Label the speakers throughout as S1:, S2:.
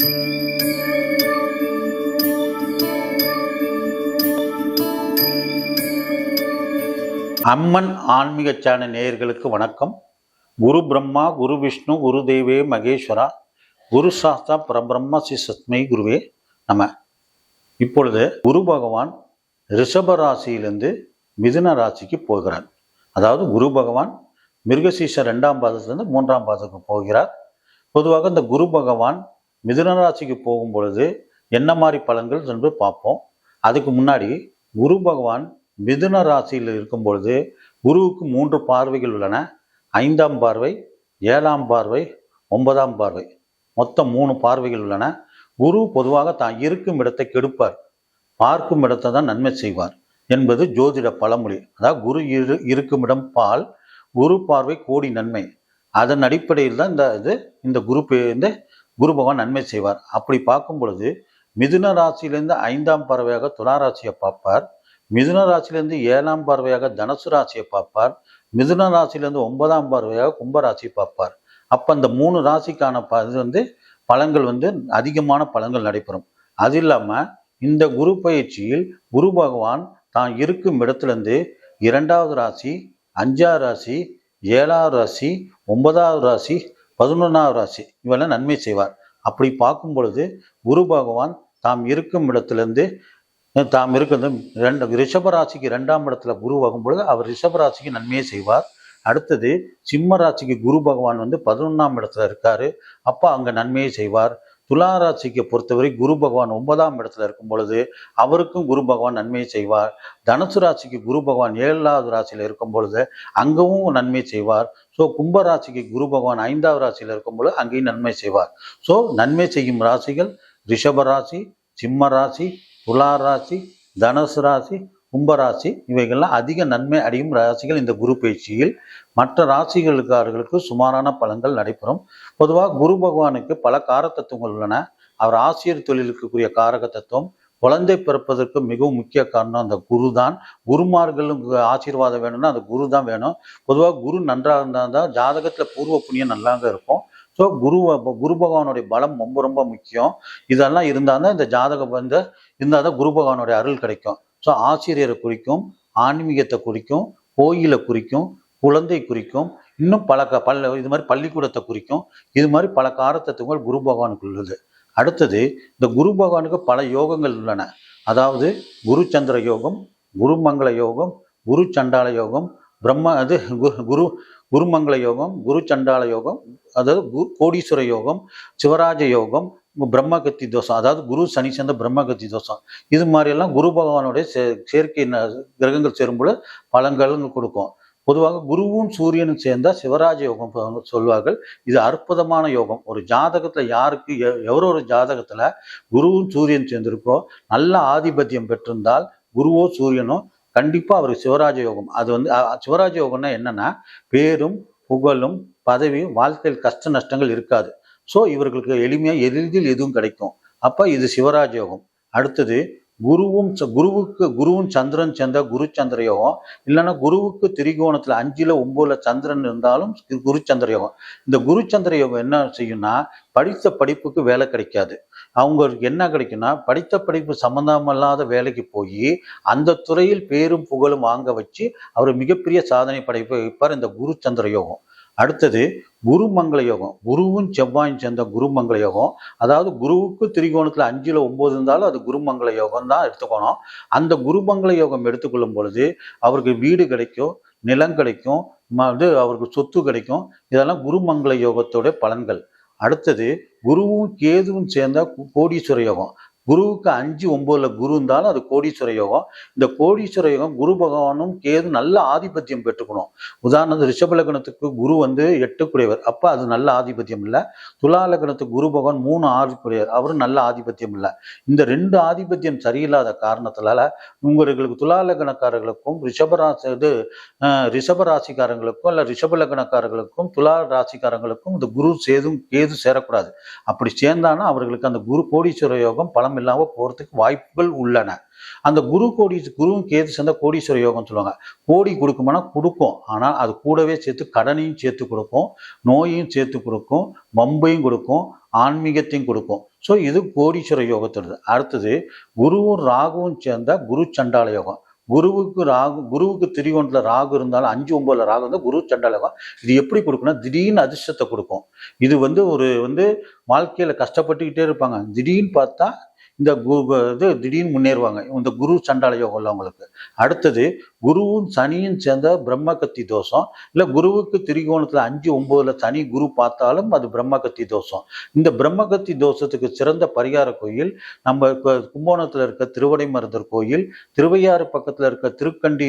S1: அம்மன் ஆன்மீக சேனல் நேயர்களுக்கு வணக்கம். குரு பிரம்மா குரு விஷ்ணு குரு தெய்வே மகேஸ்வரா குரு சாஸ்தா பரபிரம்ம ஸ்ரீ சத்மை குருவே நம. இப்பொழுது குரு பகவான் ரிஷப ராசியிலிருந்து மிதுன ராசிக்கு போகிறார். அதாவது குரு பகவான் மிருகசீச ரெண்டாம் பாதத்திலிருந்து மூன்றாம் பாதத்துக்கு போகிறார். பொதுவாக இந்த குரு பகவான் மிதுன ராசிக்கு போகும் பொழுது என்ன மாதிரி பலன்கள் என்று பார்ப்போம். அதுக்கு முன்னாடி குரு பகவான் மிதுன ராசியில் இருக்கும் பொழுது குருவுக்கு மூன்று பார்வைகள் உள்ளன. ஐந்தாம் பார்வை ஏழாம் பார்வை ஒன்பதாம் பார்வை. மொத்தம் மூணு பார்வைகள் உள்ளன. குரு பொதுவாக தான் இருக்கும் இடத்தை கெடுப்பார். பார்க்கும் இடத்தை தான் நன்மை செய்வார் என்பது ஜோதிட பழமொழி. அதாவது குரு இரு இருக்கும் இடம் பால் குரு பார்வை கோடி நன்மை. அதன் அடிப்படையில் தான் இந்த இது இந்த குரு இந்த குரு பகவான் நன்மை செய்வார். அப்படி பார்க்கும் பொழுது மிதுன ராசியிலேருந்து ஐந்தாம் பறவையாக துலா ராசியை பார்ப்பார். மிதுன ராசியிலேருந்து ஏழாம் பார்வையாக தனுசு ராசியை பார்ப்பார். மிதுன ராசியிலேருந்து ஒன்பதாம் பார்வையாக கும்பராசியை பார்ப்பார். அப்போ அந்த மூணு ராசிக்கான ப இது வந்து பலன்கள் வந்து அதிகமான பலன்கள் நடைபெறும். அது இல்லாமல் இந்த குரு பயிற்சியில் குரு பகவான் தான் இருக்கும் இடத்துலேருந்து இரண்டாவது ராசி அஞ்சாவது ராசி ஏழாவது ராசி ஒன்பதாவது ராசி பதினொன்றாவது ராசி. இவெல்லாம் நன்மை செய்வார். அப்படி பார்க்கும் பொழுது குரு பகவான் தாம் இருக்கும் இடத்திலிருந்து தாம் இருக்கிறது ரெண்டு ரிஷபராசிக்கு ரெண்டாம் இடத்துல குரு ஆகும் பொழுது அவர் ரிஷபராசிக்கு நன்மையை செய்வார். அடுத்தது சிம்ம ராசிக்கு குரு பகவான் வந்து பதினொன்றாம் இடத்துல இருக்காரு. அப்போ அங்கே நன்மையை செய்வார். துலாராசிக்கு பொறுத்தவரை குரு பகவான் ஒன்பதாம் இடத்துல இருக்கும் பொழுது அவருக்கும் குரு பகவான் நன்மையை செய்வார். தனுசு ராசிக்கு குரு பகவான் ஏழாவது ராசியில் இருக்கும் பொழுது அங்கவும் நன்மை செய்வார். ஸோ கும்ப ராசிக்கு குரு பகவான் ஐந்தாவது ராசியில் இருக்கும் பொழுது அங்கேயும் நன்மை செய்வார். ஸோ நன்மை செய்யும் ராசிகள் ரிஷப ராசி சிம்ம ராசி துலா ராசி தனுசு ராசி கும்பராசி இவைகள்லாம் அதிக நன்மை அடையும் ராசிகள் இந்த குரு பயிற்சியில். மற்ற ராசிகளுக்காரர்களுக்கு சுமாரான பலன்கள் நடைபெறும். பொதுவாக குரு பகவானுக்கு பல காரத்தத்துவங்கள் உள்ளன. அவர் ஆசிரியர் தொழிலுக்குரிய காரக தத்துவம் குழந்தை பிறப்பதற்கு மிகவும் முக்கிய காரணம் அந்த குரு தான் குருமார்களும் ஆசீர்வாதம் வேணும்னா அந்த குரு தான் வேணும். பொதுவாக குரு நன்றாக இருந்தால் தான் ஜாதகத்தில் பூர்வ புண்ணியம் நல்லாங்க இருக்கும். ஸோ குரு குரு பகவானுடைய பலம் ரொம்ப ரொம்ப முக்கியம். இதெல்லாம் இருந்தால் தான் இந்த ஜாதகம் வந்து இருந்தால் தான் குரு பகவானுடைய அருள் கிடைக்கும். ஸோ ஆசிரியரை குறிக்கும் ஆன்மீகத்தை குறிக்கும் கோயிலை குறிக்கும் குழந்தை குறிக்கும் இன்னும் பல க பல்ல இது மாதிரி பள்ளிக்கூடத்தை குறிக்கும் இது மாதிரி பல காரத்தத்துவங்கள் குரு பகவானுக்கு உள்ளது. அடுத்தது இந்த குரு பகவானுக்கு பல யோகங்கள் உள்ளன. அதாவது குரு சந்திர யோகம் குருமங்கள யோகம் குரு சண்டால யோகம் பிரம்ம அது குரு குருமங்கள யோகம் குரு சண்டால யோகம் அதாவது குரு கோடீஸ்வர யோகம் சிவராஜ யோகம் பிரம்மகத்தி தோஷம் அதாவது குரு சனி சேர்ந்த பிரம்மகத்தி தோஷம் இது மாதிரியெல்லாம் குரு பகவானுடைய சே- சேர்க்கை ந- கிரகங்கள் சேரும்போது பலன்கள் கொடுக்கும். பொதுவாக குருவும் சூரியனும் சேர்ந்தா சிவராஜ யோகம் சொல்வார்கள். இது அற்புதமான யோகம். ஒரு ஜாதகத்துல யாருக்கு எ- எவரோ ஒரு ஜாதகத்துல குருவும் சூரியன் சேர்ந்திருக்கோ நல்ல ஆதிபத்தியம் பெற்றிருந்தால் குருவோ சூரியனோ கண்டிப்பா அவருக்கு சிவராஜ யோகம். அது வந்து சிவராஜ யோகம்னா என்னன்னா பேரும் புகழும் பதவியும் வாழ்க்கையில் கஷ்ட நஷ்டங்கள் இருக்காது. ஸோ இவர்களுக்கு எளிமையாக எளிதில் எதுவும் கிடைக்கும். அப்போ இது சிவராஜ யோகம் அடுத்தது குருவும் ச- குருவுக்கு குருவும் சந்திரன் சேர்ந்த குரு சந்திர யோகம் இல்லைன்னா குருவுக்கு திரிகோணத்தில் அஞ்சில் ஒன்பதுல சந்திரன் இருந்தாலும் குரு சந்திர யோகம் இந்த குரு சந்திர யோகம் என்ன செய்யும்னா படித்த படிப்புக்கு வேலை கிடைக்காது. அவங்களுக்கு என்ன கிடைக்கும்னா படித்த படிப்பு சம்பந்தமில்லாத வேலைக்கு போய் அந்த துறையில் பேரும் புகழும் வாங்க வச்சு அவர் மிகப்பெரிய சாதனை படைப்பை வைப்பார் இந்த குரு சந்திர யோகம் அடுத்தது குருமங்கள யோகம். குருவும் செவ்வாயும் சேர்ந்த குருமங்கள யோகம். அதாவது குருவுக்கு திரிகோணத்தில் அஞ்சில் ஒம்பது இருந்தாலும் அது குருமங்கள யோகம் தான் எடுத்துக்கணும். அந்த குருமங்கள யோகம் எடுத்துக்கொள்ளும் பொழுது அவருக்கு வீடு கிடைக்கும் நிலம் கிடைக்கும் ம- இது அவருக்கு சொத்து கிடைக்கும். இதெல்லாம் குருமங்கள யோகத்தோட பலன்கள். அடுத்தது குருவும் கேதுவும் சேர்ந்த கோடீஸ்வர யோகம். குருவுக்கு அஞ்சு ஒன்பதுல குரு இருந்தாலும் அது கோடீஸ்வர யோகம். இந்த கோடீஸ்வர யோகம் குரு பகவானும் கேது நல்ல ஆதிபத்தியம் பெற்றுக்கணும். உதாரணத்துக்கு ரிஷப லக்னத்துக்கு குரு வந்து எட்டுக்குடையவர். அப்போ அது நல்ல ஆதிபத்தியம் இல்லை. துலா லக்னத்துக்கு குரு பகவான் மூணு ஆதிக்குடையவர் அவரும் நல்ல ஆதிபத்தியம் இல்லை. இந்த ரெண்டு ஆதிபத்தியம் சரியில்லாத காரணத்தினால உங்களுக்கு துலா லக்னக்காரர்களுக்கும் ரிஷபராசி இது அஹ், ரிஷப ராசிக்காரங்களுக்கும் இல்ல ரிஷப லக்னக்காரர்களுக்கும் துலா ராசிக்காரங்களுக்கும் இந்த குரு சேதும் கேது சேரக்கூடாது. அப்படி சேர்ந்தானா அவர்களுக்கு அந்த குரு கோடீஸ்வர யோகம் பலம் இல்லாமல் போகிறதுக்கு வாய்ப்புகள் உள்ளன. அந்த குரு கோடி குருவும் கேது சேர்ந்த கோடீஸ்வர யோகம் சொல்லுவாங்க. கோடி கொடுக்குமானா கொடுக்கும். ஆனால் அது கூடவே சேர்த்து கடனையும் சேர்த்து கொடுக்கும் நோயையும் சேர்த்து கொடுக்கும் வம்பையும் கொடுக்கும் ஆன்மீகத்தையும் கொடுக்கும். ஸோ இது கோடீஸ்வர யோகத்தோடது. அடுத்தது குருவும் ராகுவும் சேர்ந்த குரு சண்டால யோகம். குருவுக்கு ராகு குருவுக்கு திரிகோணத்தில் ராகு இருந்தாலும் அஞ்சு ஒன்பதுல ராகு இருந்தால் குரு சண்டாலகம் இது எப்படி கொடுக்குன்னா திடீர்னு அதிர்ஷ்டத்தை கொடுக்கும். இது வந்து ஒரு வந்து வாழ்க்கையில் கஷ்டப்பட்டுக்கிட்டே இருப்பாங்க. திடீர்னு பார்த்தா இந்த கு- இது திடீர்னு முன்னேறுவாங்க. இந்த குரு சண்டால யோகம் உள்ளவங்களுக்கு அடுத்தது குருவும் சனியும் சேர்ந்த பிரம்மகத்தி தோஷம். இல்லை குருவுக்கு திரிகோணத்தில் அஞ்சு ஒம்போதுல சனி குரு பார்த்தாலும் அது பிரம்ம கத்தி தோஷம். இந்த பிரம்மகத்தி தோஷத்துக்கு சிறந்த பரிகார கோயில் நம்ம கும்போணத்தில் இருக்க இருக்க திருவடைமருதர் கோயில் திருவையாறு பக்கத்தில் இருக்க திருக்கண்டி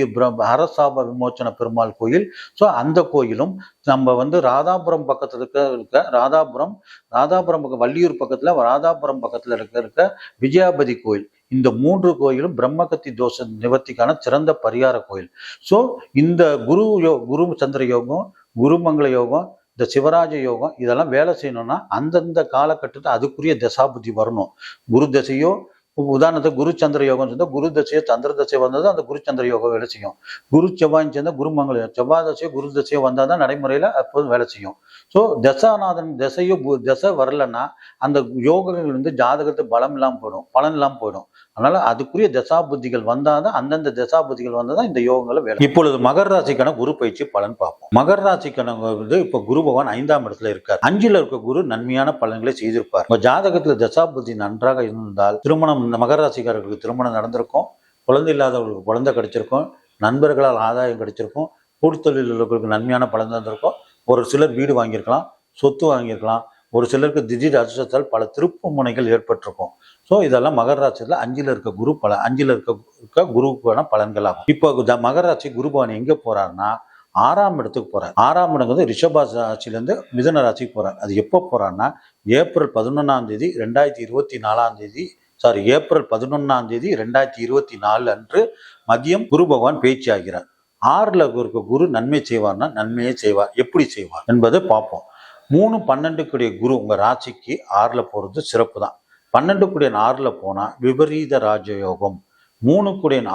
S1: அரசாப விமோச்சன பெருமாள் கோயில். ஸோ அந்த கோயிலும் நம்ம வந்து ராதாபுரம் பக்கத்தில் இருக்க இருக்க ராதாபுரம் ராதாபுரம் பக்கம் வள்ளியூர் பக்கத்தில் ராதாபுரம் பக்கத்தில் இருக்க இருக்க விஜயாபதி கோயில். இந்த மூன்று கோயிலும் பிரம்மகத்தி தோஷ நிவர்த்திக்கான சிறந்த பரிகார கோயில். ஸோ இந்த குரு யோ குரு சந்திர யோகம் குருமங்கள யோகம் இந்த சிவராஜ யோகம் இதெல்லாம் வேலை செய்யணும்னா அந்தந்த காலகட்டத்தில் அதுக்குரிய தசாபுத்தி வரணும். குரு தசையோ உதாரணத்துக்கு குரு சந்திர யோகம் சேர்ந்தா குரு தசையோ சந்திர தசை வந்தது அந்த குரு சந்திர யோகம் வேலை செய்யும். குரு செவ்வாய் சேர்ந்தா குருமங்கள செவ்வாய் தசையோ குரு தசையோ வந்தால் தான் நடைமுறையில் அப்போதும் வேலை செய்யும். ஸோ தசாநாதன் தசையோ பு- வரலன்னா அந்த யோகங்கள் வந்து ஜாதகத்து பலம் இல்லாமல் போயிடும். பலன் இல்லாமல் போயிடும். அதனால அதுக்குரிய தசாபுத்திகள் வந்தால் தான் அந்தந்த தசாபுத்திகள் வந்தால் தான் இந்த யோகங்களை வேலை இப்பொழுது மகர ராசிக்கான குரு பயிற்சி பலன் பார்ப்போம். மகர ராசிக்கான வந்து இப்போ குரு பகவான் ஐந்தாம் இடத்துல இருக்கார். அஞ்சில் இருக்க குரு நன்மையான பலன்களை செய்திருப்பார். உங்கள் ஜாதகத்தில் தசாபுத்தி நன்றாக இருந்தால் திருமணம் இந்த மகர ராசிக்காரர்களுக்கு திருமணம் நடந்திருக்கும். குழந்தை இல்லாதவர்களுக்கு குழந்தை கிடைச்சிருக்கும். நண்பர்களால் ஆதாயம் கிடைச்சிருக்கும். கூட்டுத்தொழில் உள்ளவர்களுக்கு நன்மையான பலன் தந்திருக்கும். ஒரு சிலர் வீடு வாங்கியிருக்கலாம் சொத்து வாங்கியிருக்கலாம். ஒரு சிலருக்கு திடீர் அதிர்ஷ்டத்தால் பல திருப்பு முனைகள் ஏற்பட்டிருக்கும். ஸோ இதெல்லாம் மகர ராசியில் அஞ்சில் இருக்க குரு பல அஞ்சில் இருக்க இருக்க குருவுக்கான பலன்களாகும். இப்போ த- மகர ராசி எங்கே போகிறாருன்னா ஆறாம் இடத்துக்கு போகிறார் ஆறாம் இடம் வந்து ரிஷப ராசியிலேருந்து மிதுன ராசிக்கு போகிறார் அது எப்போ போகிறான்னா ஏப்ரல் பதினொன்றாம் தேதி ரெண்டாயிரத்தி இருபத்தி நாலாம் தேதி சாரி ஏப்ரல் பதினொன்றாம் தேதி ரெண்டாயிரத்தி இருபத்தி நாலு அன்று மதியம் குரு பகவான் பேச்சு ஆகிறார் ஆறில் இருக்க குரு நன்மை செய்வார்னா நன்மையே செய்வார். எப்படி செய்வார் என்பதை பார்ப்போம். மூணு பன்னெண்டுக்குடைய குரு உங்கள் ராசிக்கு ஆறில் போகிறது சிறப்பு தான் பன்னெண்டு ஆறில் போனால் விபரீத ராஜயோகம். மூணு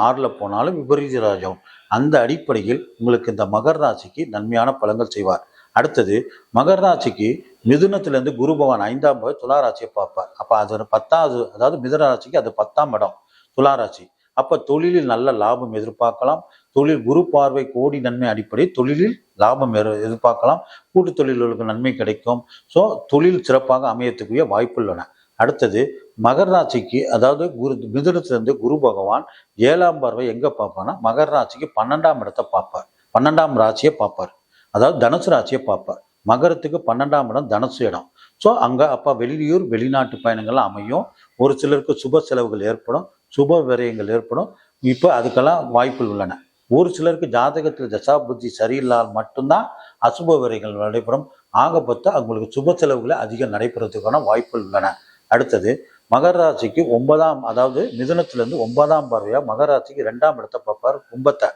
S1: ஆறில் போனாலும் விபரீத ராஜயோகம். அந்த அடிப்படையில் உங்களுக்கு இந்த மகர் ராசிக்கு நன்மையான பலங்கள் செய்வார். அடுத்தது மகர் ராசிக்கு மிதுனத்திலிருந்து குரு பகவான் ஐந்தாம் போய் துலா ராசியை பார்ப்பார். அப்போ அது பத்தாவது அதாவது மிதுன ராசிக்கு அது பத்தாம் இடம் துலா ராசி. தொழிலில் நல்ல லாபம் எதிர்பார்க்கலாம். தொழில் குரு பார்வை கோடி நன்மை அடிப்படை. தொழிலில் லாபம் எதிர்பார்க்கலாம். கூட்டு தொழில்களுக்கு நன்மை கிடைக்கும். ஸோ தொழில் சிறப்பாக அமையத்துக்குரிய வாய்ப்பு உள்ளன அடுத்தது மகர ராசிக்கு அதாவது குரு மிதுனத்திலிருந்து குரு பகவான் ஏழாம் பார்வை எங்கே பார்ப்பான்னா மகர ராசிக்கு பன்னெண்டாம் இடத்தை பார்ப்பார். பன்னெண்டாம் ராசியை பார்ப்பார். அதாவது தனுசு ராசியை பார்ப்பார். மகரத்துக்கு பன்னெண்டாம் இடம் தனுசு இடம். ஸோ அங்கே அப்போ வெளியூர் வெளிநாட்டு பயணங்கள்லாம் அமையும். ஒரு சிலருக்கு சுப செலவுகள் ஏற்படும். சுப விரயங்கள் ஏற்படும். இப்போ அதுக்கெல்லாம் வாய்ப்புகள் உள்ளன. ஒரு சிலருக்கு ஜாதகத்தில் தசா புத்தி சரியில்லால் மட்டும்தான் அசுப விரைகள் நடைபெறும். ஆகப்பட்ட அவங்களுக்கு சுப செலவுகளை அதிகம் நடைபெறதுக்கான வாய்ப்புகள் உள்ளன. அடுத்தது மகர ராசிக்கு ஒன்பதாம் அதாவது மிதுனத்திலிருந்து ஒன்பதாம் பார்வையாக மகர ராசிக்கு ரெண்டாம் இடத்தை பார்ப்பார் கும்பத்தை.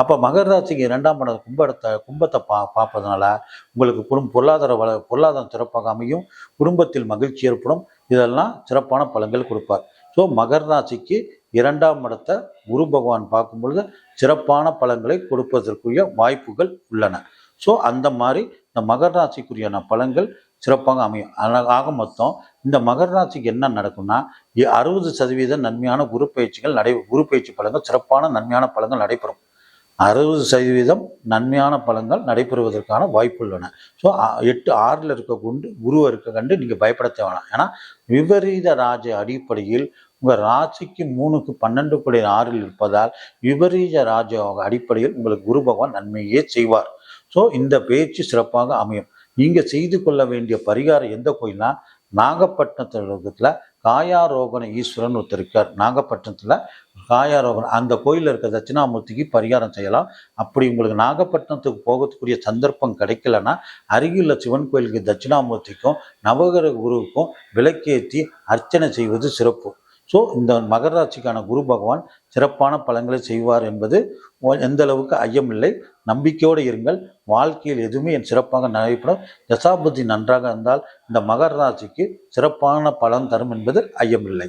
S1: அப்போ மகர ராசிக்கு இரண்டாம் இடம் கும்பத்தை கும்பத்தை பா பார்ப்பதுனால உங்களுக்கு குடும்ப பொருளாதார வள பொருளாதாரம் சிறப்பாக அமையும். குடும்பத்தில் மகிழ்ச்சி ஏற்படும். இதெல்லாம் சிறப்பான பலன்கள் கொடுப்பார். ஸோ மகர ராசிக்கு இரண்டாம் இடத்தை குரு பகவான் பார்க்கும் பொழுது சிறப்பான பலன்களை கொடுப்பதற்குரிய வாய்ப்புகள் உள்ளன. ஸோ அந்த மாதிரி இந்த மகர ராசிக்குரியான பலன்கள் சிறப்பாக அமையும். ஆக மொத்தம் இந்த மகர ராசிக்கு என்ன நடக்கும்னா அறுபது சதவீத நன்மையான குரு பயிற்சிகள் நடை குரு பயிற்சி பலன்கள் சிறப்பான நன்மையான பலன்கள் நடைபெறும். அறுபது சதவீதம் நன்மையான பலன்கள் நடைபெறுவதற்கான வாய்ப்பு உள்ளன. ஸோ எட்டு ஆறில் இருக்க கொண்டு குரு இருக்க கண்டு நீங்கள் பயப்பட தேவையான ஏன்னா விபரீத ராஜ அடிப்படையில் உங்கள் ராசிக்கு மூணுக்கு பன்னெண்டு படி ஆறில் இருப்பதால் விபரீத ராஜயோக அடிப்படையில் உங்களுக்கு குரு பகவான் நன்மையே செய்வார். ஸோ இந்த பேச்சு சிறப்பாக அமையும். நீங்கள் செய்து கொள்ள வேண்டிய பரிகாரம் எந்த கோயில்னா நாகப்பட்டினத்தில் காயாரோகண ஈஸ்வரன் ஒருத்தர் இருக்கார். நாகப்பட்டினத்தில் காயாரோகணம் அந்த கோயிலில் இருக்க தட்சிணாமூர்த்திக்கு பரிகாரம் செய்யலாம். அப்படி உங்களுக்கு நாகப்பட்டினத்துக்கு போகக்கூடிய சந்தர்ப்பம் கிடைக்கலன்னா அருகிலுள்ள சிவன் கோயிலுக்கு தட்சிணாமூர்த்திக்கும் நவகிரக குருவுக்கும் விளக்கேற்றி அர்ச்சனை செய்வது சிறப்பு. ஸோ இந்த மகராட்சிக்கான குரு பகவான் சிறப்பான பலன்களை செய்வார் என்பது எந்த அளவுக்கு ஐயமில்லை. நம்பிக்கையோடு இருங்கள். வாழ்க்கையில் எதுவுமே என் சிறப்பாக நடைபெறும் தசாபதி நன்றாக இருந்தால் இந்த மகராட்சிக்கு சிறப்பான பலன் தரும் என்பது ஐயமில்லை.